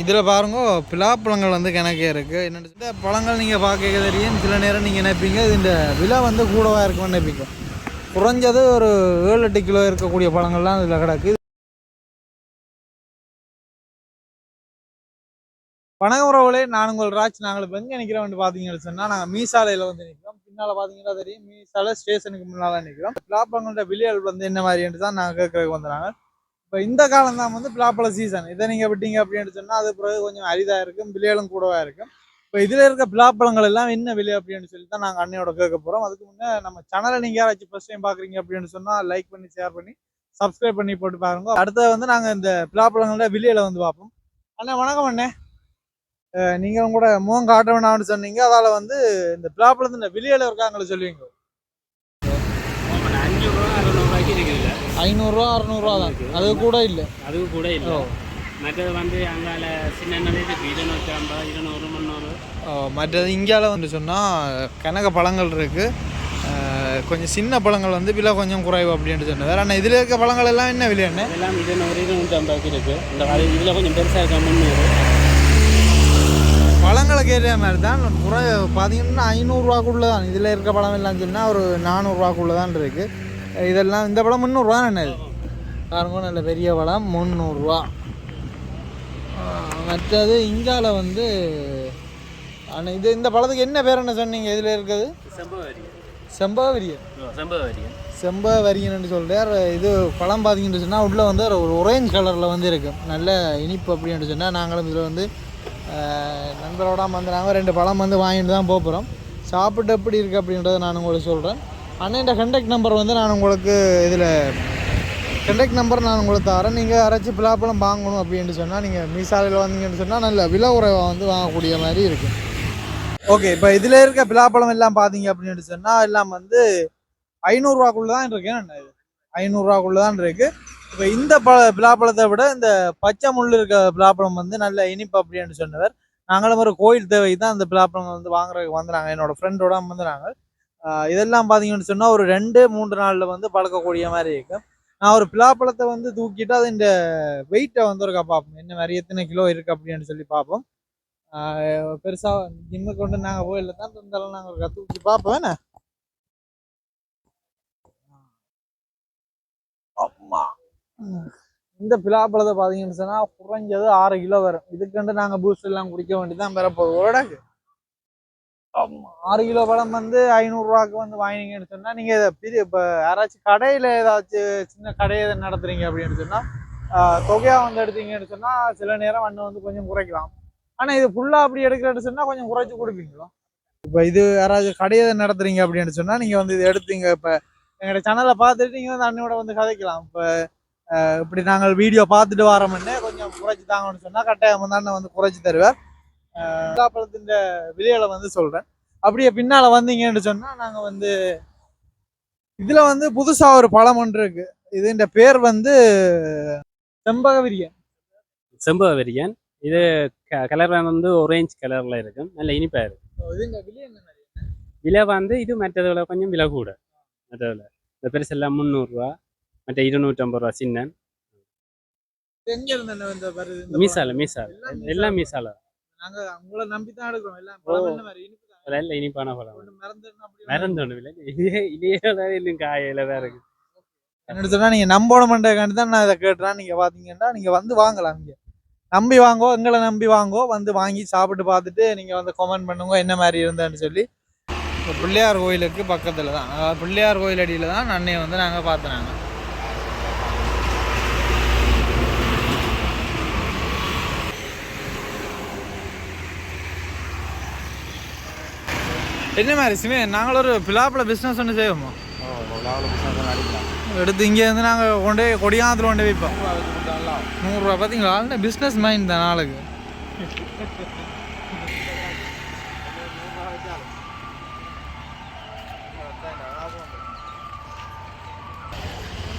இதில் பாருங்க பிலாப்பழங்கள் வந்து கிணக்கே இருக்குது என்னென்னு இந்த பழங்கள் நீங்கள் பார்க்க தெரியும். சில நேரம் நீங்கள் நினைப்பீங்க இந்த விலை வந்து கூடவா இருக்கும்னு நினைப்பீங்க. குறைஞ்சது ஒரு ஏழு எட்டு கிலோ இருக்கக்கூடிய பழங்கள்லாம் இதில் கிடக்கு. வணக்கம் உறவுகளே நான் உங்கள் ராஜ். நாங்கள் இப்போ எங்கே நிற்கிறோம்னு பார்த்தீங்கன்னு சொன்னால் நாங்கள் மீசாலையில் வந்து நிற்கிறோம் பின்னால் பார்த்தீங்கன்னா தெரியும் மீசாலை ஸ்டேஷனுக்கு முன்னால் நிற்கிறோம் பிலாப்பழங்களோட விலைகள் வந்து என்ன மாதிரின்ட்டு தான் நாங்கள் கேட்கறதுக்கு வந்துடுறாங்க இப்போ இந்த காலம் தான் வந்து பிளாப்பழ சீசன் இதை நீங்கள் விட்டீங்க அப்படின்னு சொன்னால் அது பிறகு கொஞ்சம் அரிதாக இருக்கும் விலையிலும் கூடவாக இருக்கும். இப்போ இதில் இருக்க பிளாப்பழங்கள் எல்லாம் என்ன விலை அப்படின்னு சொல்லி தான் நாங்கள் அண்ணையோட கேட்க போகிறோம் அதுக்கு முன்னே நம்ம சேனலை நீங்கள் யாராச்சும் ஃபஸ்ட் டைம் பார்க்குறீங்க அப்படின்னு சொன்னால் லைக் பண்ணி ஷேர் பண்ணி சப்ஸ்கிரைப் பண்ணி போட்டு பாருங்க. அடுத்தது வந்து நாங்கள் இந்த பிளாப்பழங்களோட விலையில வந்து பார்ப்போம். அண்ணே வணக்கம் அண்ணே. நீங்களும் கூட முகம் காட்ட வேணாம்னு சொன்னீங்க. அதால் வந்து இந்த பிலாப்பழத்தின் விலையில இருக்காங்களே சொல்லுவீங்க. அஞ்சு ரூபா அறுநூறுவாய்க்கு ஐநூறுரூவா அறநூறுவா தான். அது கூட இல்லை. அதுவும் கூட இல்லை. மற்றது வந்து அங்கால சின்ன இருநூற்றி ஐம்பது இருநூறு முந்நூறு. மற்றது இந்தியாவில் வந்து சொன்னால் கனக பழங்கள் இருக்குது கொஞ்சம் சின்ன பழங்கள் வந்து விலை கொஞ்சம் குறைவு அப்படின்ட்டு சொன்னேன். வேற அண்ணா இதில் இருக்க பழங்கள் எல்லாம் என்ன விலை என்ன? இதெல்லாம் இருநூறு இருநூற்றி ஐம்பதுக்கு இருக்கு. இந்த மாதிரி இதில் கொஞ்சம் பெருசாக இருக்க முந்நூறு. பழங்களுக்கு ஏற்ற மாதிரி தான். குறை பார்த்தீங்கன்னா ஐநூறுரூவாக்குள்ளே தான் இதில் இருக்க பழம் எல்லாம் சொன்னால் ஒரு நானூறுரூவாக்குள்ளே தான் இருக்குது இதெல்லாம் இந்த பழம் முந்நூறுரூவா என்ன இது பாருங்க நல்ல பெரிய பழம் முந்நூறுரூவா மற்றது இங்கால வந்து ஆனால் இது இந்த பழத்துக்கு என்ன பேர் என்ன சொன்னீங்க? இதில் இருக்குது செம்பவரியன் செம்பவரியன் செம்பவரியன் செம்பவரியன்னு சொல்கிறார் இது பழம் பார்த்தீங்கன்னு சொன்னால் உள்ளே வந்து ஒரு ஒரேஞ்ச் கலரில் வந்து இருக்கும் நல்ல இனிப்பு அப்படின்னு சொன்னால் நாங்களும் இதில் வந்து நண்பரோட வந்து நாங்கள் ரெண்டு பழம் வந்து வாங்கிட்டு தான் போகிறோம் சாப்பிட்டு எப்படி இருக்குது அப்படின்றத நான் உங்களுக்கு சொல்கிறேன் ஆனால் இந்த கண்டக்ட் நம்பர் வந்து நான் உங்களுக்கு இதில் கண்டக்ட் நம்பர் நான் உங்களுக்கு தரேன். நீங்கள் அரைச்சி பிலாப்பழம் வாங்கணும் அப்படின்னு சொன்னால் நீங்கள் மீசாலையில் வந்தீங்கன்னு சொன்னால் நல்ல விலை குறைவாக வந்து வாங்கக்கூடிய மாதிரி இருக்கும் ஓகே இப்போ இதில் இருக்க பிலாப்பழம் எல்லாம் பார்த்தீங்க அப்படின்னு சொன்னால் எல்லாம் வந்து ஐநூறுரூவாக்குள்ள தான் இருக்கு ஐநூறுரூவாக்குள்ளே இது? ஐநூறுரூவாக்குள்ள தான் இருக்குது இப்போ இந்த பழ பிலாப்பழத்தை விட இந்த பச்சை முள் இருக்க பிலாப்பழம் வந்து நல்ல இனிப்பு அப்படின்னு சொன்னவர். நாங்களும் ஒரு கோயில் தேவை தான் அந்த பிலாப்பழம் வந்து வாங்குறதுக்கு வந்துடுறாங்க என்னோட ஃப்ரெண்டோட வந்துடுறாங்க இதெல்லாம் பார்த்தீங்கன்னு சொன்னால் ஒரு ரெண்டு மூன்று நாளில் வந்து பழக்கக்கூடிய மாதிரி இருக்கும் நான் ஒரு பிலாப்பழத்தை வந்து தூக்கிட்டு அது இந்த வெயிட்டை வந்து ஒருக்கா பார்ப்போம் என்ன மாதிரி எத்தனை கிலோ இருக்கு அப்படின்னு சொல்லி பார்ப்போம் ஆஹ் பெருசா ஜிம்முக்கு கொண்டு நாங்கள் போயில தான் இருந்தாலும் நாங்கள் ஒரு தூக்கி பார்ப்போம் என்ன? அம்மா. இந்த பிலாப்பழத்தை பார்த்தீங்கன்னு சொன்னால் குறைஞ்சது ஆறு கிலோ வரும். இதுக்கண்டு நாங்கள் பூஸ்ட் எல்லாம் குடிக்க வேண்டியதான் பெற போகுது ஓடாக்கு ஆமா ஆறு கிலோ பழம் வந்து ஐநூறுரூவாக்கு வந்து வாங்கினீங்கன்னு சொன்னால் நீங்கள் இதை பெரிய இப்போ யாராச்சும் கடையில் ஏதாச்சும் சின்ன கடையை எதை நடத்துறீங்க அப்படின்னு சொன்னால் தொகையாக வந்து எடுத்தீங்கன்னு சொன்னால் சில நேரம் அண்ணன் வந்து கொஞ்சம் குறைக்கலாம். ஆனால் இது ஃபுல்லாக அப்படி எடுக்கிறேன்னு சொன்னால் கொஞ்சம் குறைச்சி கொடுப்பீங்களா? இப்போ இது யாராச்சும் கடையை நடத்துறீங்க அப்படின்னு சொன்னால் நீங்கள் வந்து இது எடுத்தீங்க இப்போ எங்களோட சேனலை பார்த்துட்டு நீங்கள் வந்து அண்ணனோட வந்து கதைக்கலாம். இப்போ இப்படி நாங்கள் வீடியோ பார்த்துட்டு வரோம்னே கொஞ்சம் குறைச்சி தாங்கன்னு சொன்னால் கட்டாயம் வந்து அண்ணன் வந்து குறைச்சி தருவார். பழத்தின் விலைகளை வந்து சொல்கிறேன் அப்படியே பின்னால் வந்தீங்கன்னு சொன்னால் நாங்கள் வந்து இதில் வந்து புதுசாக ஒரு பழம் ஒன்று இருக்கு. இதுன்ற பேர் வந்து செம்பகவிரியன். செம்பவரியன் இது கலர் வந்து ஒரேஞ்ச் கலரில் இருக்கும் நல்ல இனிப்பாக இருக்கும் விலை என்ன மாதிரி? விலை வந்து இது மற்றதை விட கொஞ்சம் விலை கூட. மற்றதில் இந்த பெருசெல்லாம் முந்நூறுரூவா மற்ற இருநூற்றம்பது ரூபா சின்ன. என்ன இந்த வருது இந்த மீசால? மீசால. எல்லாம் மீசால நாங்க உங்களை நம்பி தான் எடுக்கிறோம் எல்லாம் பழம் என்ன மாதிரி? இனிப்பு தான். அதெல்லாம் இனிப்பான பழம் ஒண்ணும் மறந்துடணும் அப்படி ஒண்ணும் மறந்து ஒன்றும் இல்லை இதே இதே இன்னும் காயில வேற இருக்கு. என்னன்னு சொன்னா நீங்க நம்போட மாட்டேங்காண்டி தான் நான் இதை கேட்டுறேன் நீங்க பாத்தீங்கன்னா நீங்க வந்து வாங்கலாம் இங்க. நம்பி வாங்கோ எங்களை நம்பி வாங்கோ வந்து வாங்கி சாப்பிட்டு பார்த்துட்டு நீங்க வந்து கமெண்ட் பண்ணுங்க என்ன மாதிரி இருந்தேன்னு சொல்லி. பிள்ளையார் கோயிலுக்கு பக்கத்துல தான். பிள்ளையார் கோயில் அடியில தான் அன்னையை வந்து நாங்க பார்த்தனாங்க என்ன மாதிரி சிமே நாங்களும் ஒரு பிலாப்பழ பிஸ்னஸ் ஒன்று செய்வோமா எடுத்து இங்கே இருந்து நாங்கள் கொண்டு கொடியாந்தில் கொண்டு வைப்போம் நூறுரூவா பார்த்தீங்களா? ஆளுநர் பிஸ்னஸ் மைண்ட் தான் நாளுக்கு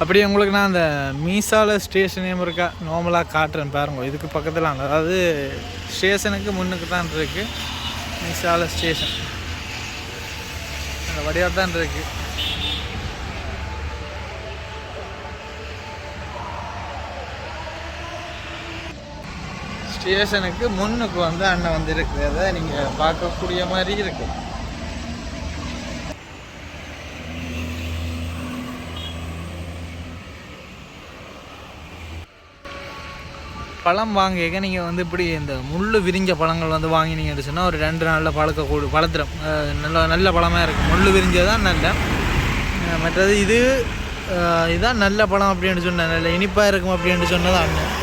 அப்படியே உங்களுக்கு நான் அந்த மீசால ஸ்டேஷனையும் இருக்கா நார்மலாக காட்டுறேன் பாருங்க. இதுக்கு பக்கத்தில் அதாவது ஸ்டேஷனுக்கு முன்னுக்கு தான் இருக்கு. மீசால ஸ்டேஷன் அந்த தான் இருக்கு. ஸ்டேஷனுக்கு முன்னுக்கு வந்து அண்ணன் வந்து இருக்கிறத நீங்கள் பார்க்கக்கூடிய மாதிரி இருக்கு. பழம் வாங்கிக்க நீங்கள் வந்து இப்படி இந்த முள் விரிஞ்ச பழங்கள் வந்து வாங்கினீங்கன்னு சொன்னால் ஒரு ரெண்டு நாளில் பழக்கக்கூடு பழத்திரம். நல்ல நல்ல பழமாக இருக்கும் முள் விரிஞ்சதான் நல்ல. மற்றது இது இதுதான் நல்ல பழம் அப்படின்னு சொன்னேன் நல்ல இனிப்பாக இருக்கும் அப்படின்னு சொன்னது அண்ணன்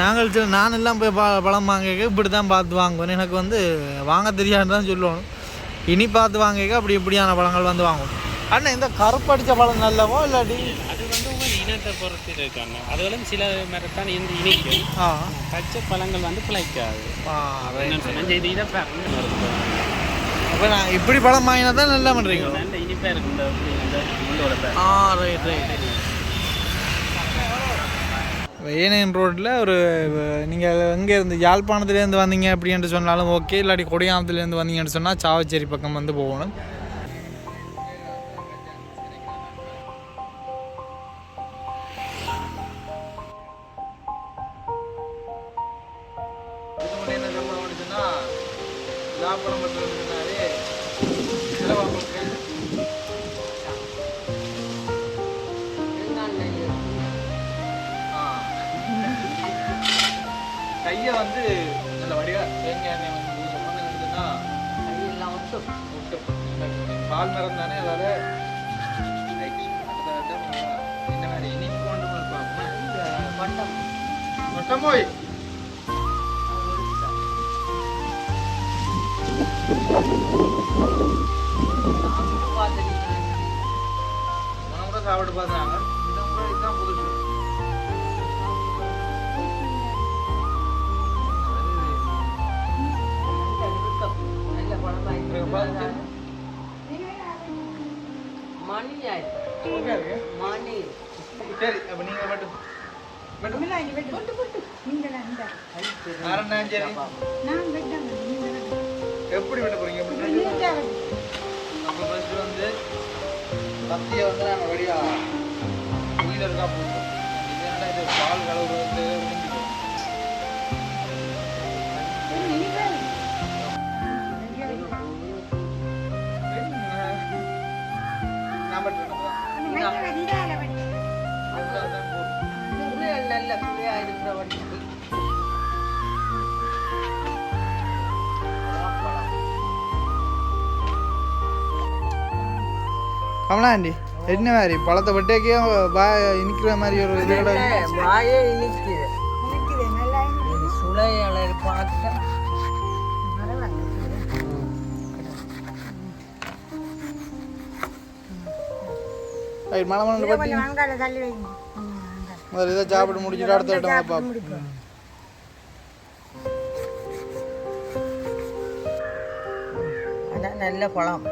நாங்கள் சில நான் எல்லாம் போய் ப பழம் வாங்கிக்க இப்படி தான் பார்த்து வாங்குவேன். எனக்கு வந்து வாங்க தெரியாதுன்னு தான் சொல்லுவோம் இனி பார்த்து வாங்கிக்க அப்படி இப்படியான பழங்கள் வந்து வாங்குவோம். அண்ணன் இந்த கருப்படித்த பழம் நல்லவோ இல்லாட்டி இனத்தை பொறுத்து இருக்காங்க. அதுகளும் சில மரத்தான் இந்த இனிக்கும் ஆ. பச்சை பழங்கள் வந்து பிழைக்காது. இதை பாருங்க அப்போ நான் இப்படி பழம் வாங்கினா தான் நல்லா பண்ணுறீங்க நல்ல இனிப்பாக இருக்கும் இந்த முள்ளோட ஆ ரைட் ரைட் ஏனையன் ரோட்டில் ஒரு நீங்கள் எங்கே இருந்து யாழ்ப்பாணத்துலேருந்து வந்தீங்க அப்படின்னு சொன்னாலும் ஓகே இல்லாட்டி கொடியாமத்துலேருந்து வந்தீங்கன்னு சொன்னால் சாவச்சேரி பக்கம் வந்து போகணும். அதால இந்த மாதிரி இனிப்பு கொண்டு இருப்பாங்க இந்த வட்டம். மொட்டம் போய். சாப்பிட்டு பார்த்தாங்க இதுதான் புதுசு நல்ல பழமாக இருக்கு பாருங்க. மணி ஆயிடுச்சு மணி சரி அப்ப நீங்க மட்டும். எப்படி வெட்ட போறீங்க? வந்து கத்தியை வந்து நாங்கள் வழியா உயிலர் தான் போட்டோம் இது என்னடா இது பால் கலவு வந்து நல்ல புளியா இருக்கிற வண்டிக்கு கமலா ஆண்டி என்ன மாதிரி? பழத்தை வெட்டேக்கே பா இனிக்கிற மாதிரி ஒரு இது கூட நல்ல வாயே இனிக்குது ரைட் மலை மலை பட்டி முதல்ல இதை சாப்பிட்டு முடிச்சுட்டு அடுத்த இடமா பார்ப்போம். நல்ல பழம்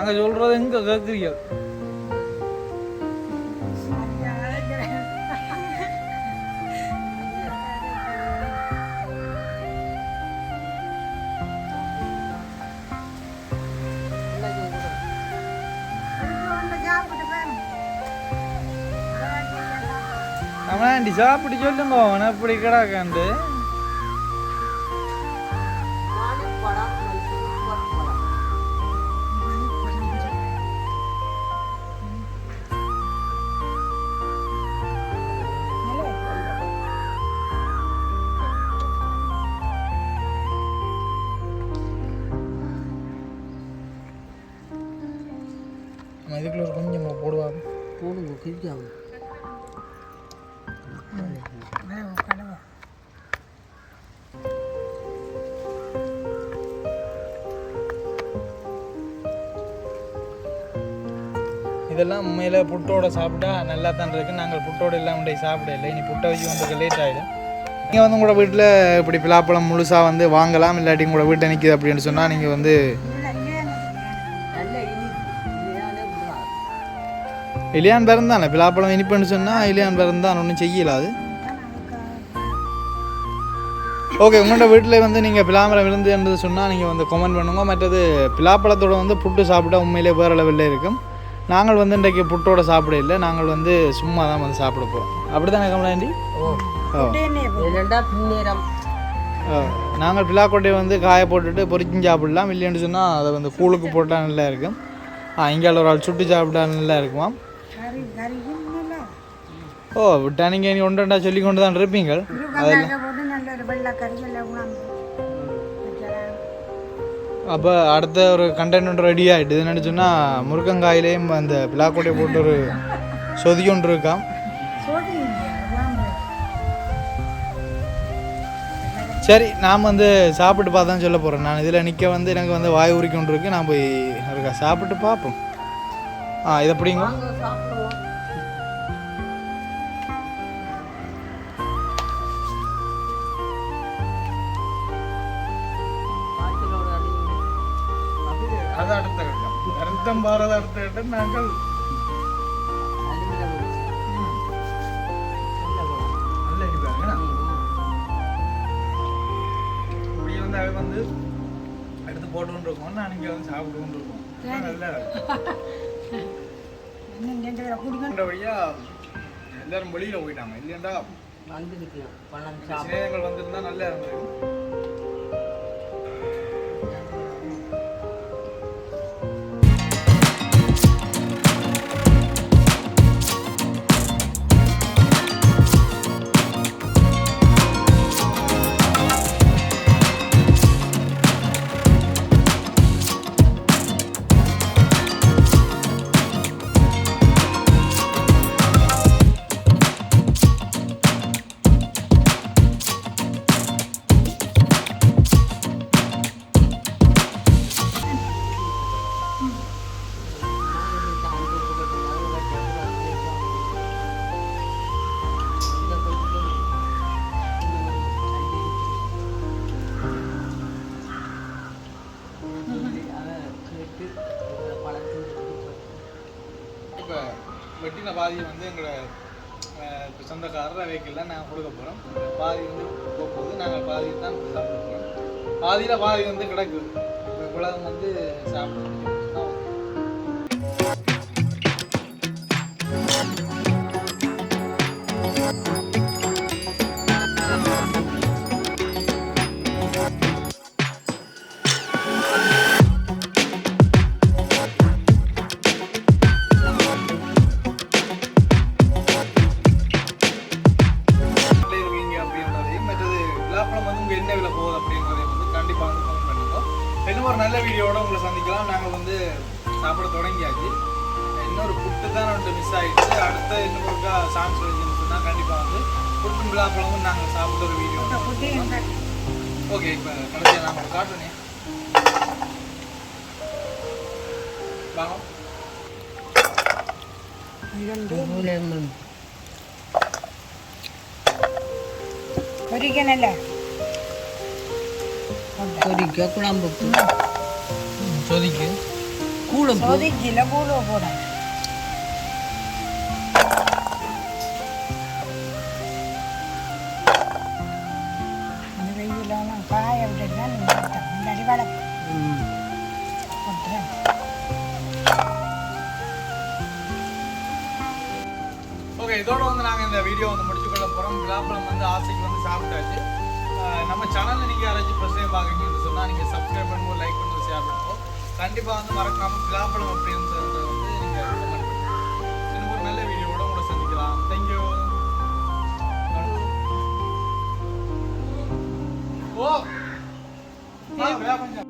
நாங்கள் சொல்கிறது எங்கே கேட்குறீங்க ஆமாண்டி சாப்பிட்டு சொல்லுங்க அவனை அப்படி கிடாக்காண்டு போடுவாங்க போடுங்க கிழிக்காம இதெல்லாம் உண்மையில் புட்டோட சாப்பிட்டா நல்லா தான் இருக்கு. நாங்கள் புட்டோட இல்லாம சாப்பிட இல்லை இனி புட்டை வச்சு வந்து லேட் ஆகிடும் நீங்கள் வந்து உங்களோட வீட்டில் இப்படி பிலாப்பழம் முழுசாக வந்து வாங்கலாம் இல்லாட்டி உங்களோட வீட்டை நிற்கிது அப்படின்னு சொன்னால் நீங்கள் வந்து இலியான் பேரன் தானே பிலாப்பழம் இனிப்புன்னு சொன்னால் இலியான் பேரன் தான் ஒன்றும் செய்யல அது ஓகே உங்களோட வீட்டில் வந்து நீங்கள் பிலாமரம் இருந்துன்றது சொன்னால் நீங்கள் வந்து கமெண்ட் பண்ணுங்க மற்றது பிலாப்பழத்தோட வந்து புட்டு சாப்பிட்டா உண்மையிலே வேறு லெவலில் இருக்கும் நாங்கள் வந்து இன்றைக்கு புட்டோட சாப்பிட இல்லை நாங்கள் வந்து சும்மா தான் வந்து சாப்பிட போகிறோம் அப்படி தானே கமலாண்டி ஓ. நாங்கள் பிலாக்கொட்டையை வந்து காய போட்டுட்டு பொரிச்சும் சாப்பிடலாம் இல்லைன்னு சொன்னால் அதை வந்து கூழுக்கு போட்டால் நல்லா இருக்கும் ஆ இங்கே ஒரு ஆள் சுட்டு சாப்பிட்டா நல்லா இருக்குமா ஓ நீ ஒன்றுண்டா சொல்லி கொண்டு தான் இருப்பீங்க அதெல்லாம் அப்போ அடுத்த ஒரு கண்டென்ட் ஒன்று ரெடி ஆகிட்டு என்னென்னு சொன்னால் அந்த பிலாக்கொட்டையை போட்டு ஒரு சொதி ஒன்று இருக்காம். சரி நான் வந்து சாப்பிட்டு பார்த்தா சொல்ல போகிறேன் நான் இதில் நிற்க வந்து எனக்கு வந்து வாய் உரிக்க கொண்டு இருக்கு. நான் போய் இருக்கா சாப்பிட்டு பார்ப்போம். ஆ இதை பிடிங்க. அடுத்த கட்டம் அர்த்தம் பாரத அடுத்த கட்டம் நாங்கள் வந்து வந்து எடுத்து போட்டு கொண்டு இருக்கோம். நான் இங்கே வந்து சாப்பிட்டு கொண்டு இருக்கோம் நல்லா கொண்டபடியா எல்லாரும் வெளியில் போயிட்டாங்க. இல்லையாண்டா சிநேகங்கள் வந்திருந்தா நல்லா இருந்தது. கொடுக்க போகிறோம் பாதி வந்து போகும்போது நாங்கள் பாதி தான் சாப்பிட போகிறோம் பாதியில் பாதி வந்து கிடக்குது இப்போ வந்து சாப்பிட விழாப்பழம் வந்து உங்கள் என்ன விலை போகுது அப்படின்றதையும் வந்து கண்டிப்பாக வந்து கமெண்ட் பண்ணுங்க இன்னும் ஒரு நல்ல வீடியோவோட உங்களை சந்திக்கலாம். நாங்கள் வந்து சாப்பிட தொடங்கியாச்சு. இன்னொரு புட்டு தான் ஒன்று மிஸ் ஆகிடுச்சு அடுத்த இன்னும் ஒருக்கா சான்ஸ் சொன்னால் கண்டிப்பாக வந்து புட்டும் விழாப்பழமும் நாங்கள் சாப்பிட்ட ஒரு வீடியோ ஓகே இப்போ கடைசியாக நான் உங்களுக்கு காட்டுறேன். வாங்க. பொரிக்கணும்ல பொரிக்க குழம்புக்கு சொதிக்கு கூழம் கொதிக்கல கூழ போட காய விட்டுட்டு தான் இந்த அடி வளர்ப்பு போட்டுறேன் ஓகே இதோட வந்து நாங்கள் இந்த வீடியோ வந்து முடிச்சுக்கொள்ள போகிறோம் விழாப்பழம் வந்து ஆசைக்கு வந்து சாப்பிட்டாச்சு. நம்ம சேனலில் நீங்கள் யாராச்சும் ஃபஸ்ட் டைம் பார்க்குறீங்கன்னு சொன்னால் நீங்கள் சப்ஸ்கிரைப் பண்ணுவோம் லைக் பண்ணுவோம் ஷேர் பண்ணுவோம் கண்டிப்பாக வந்து மறக்காமல் விழாப்பழம் அப்படின்னு சொல்லிட்டு வந்து நீங்கள் கமெண்ட் இன்னும் ஒரு நல்ல வீடியோட உங்களை சந்திக்கலாம். தேங்க்யூ ஓ ஆ,